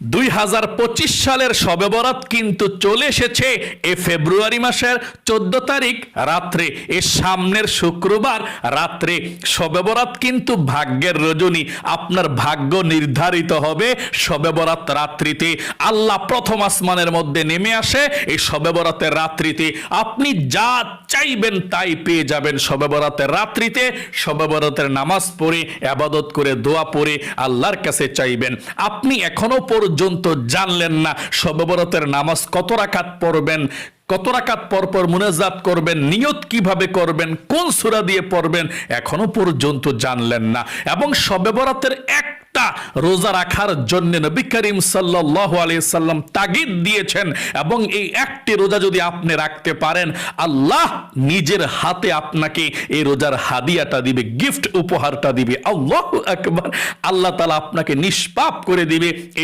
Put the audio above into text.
দুই হাজার পঁচিশ সালের শবে বরাত কিন্তু চলে এসেছে এ ফেব্রুয়ারি মাসের চোদ্দ তারিখ, রাত্রে। এ সামনের শুক্রবার, রাত্রে। শবে বরাত কিন্তু ভাগ্যের রজনী। আপনার ভাগ্য নির্ধারিত হবে শবে বরাত রাত্রিতে। আল্লাহ প্রথম আসমানের মধ্যে নেমে আসে এই শবে বরাতের রাত্রিতে। আপনি যা চাইবেন তাই পেয়ে যাবেন শবে বরাতের রাত্রিতে। শবে বরাতের নামাজ পড়ে, আবাদত করে, দোয়া পড়ে আল্লাহর কাছে চাইবেন। আপনি এখনও পর্যন্ত জানলেন না। শবে নামাজ কত রাকাত পড়বেন, কত রাকাত পর পর মুনাজাত করবেন, নিয়ত কীভাবে করবেন, কোন সূরা দিয়ে পড়বেন, এখনও পর্যন্ত জানলেন না। এবং বরাতের এক রোজা রাখার জন্য নবী করিম সাল্লাল্লাহু আলাইহি সাল্লাম তাগিদ দিয়েছেন। এবং এই একটি রোজা যদি আপনি রাখতে পারেন, আল্লাহ নিজের হাতে আপনাকে এই রোজার হাদিয়াটা দিবে, গিফট উপহারটা দিবে। আল্লাহু আকবার। আল্লাহ তাআলা আপনাকে নিষ্পাপ করে দিবে।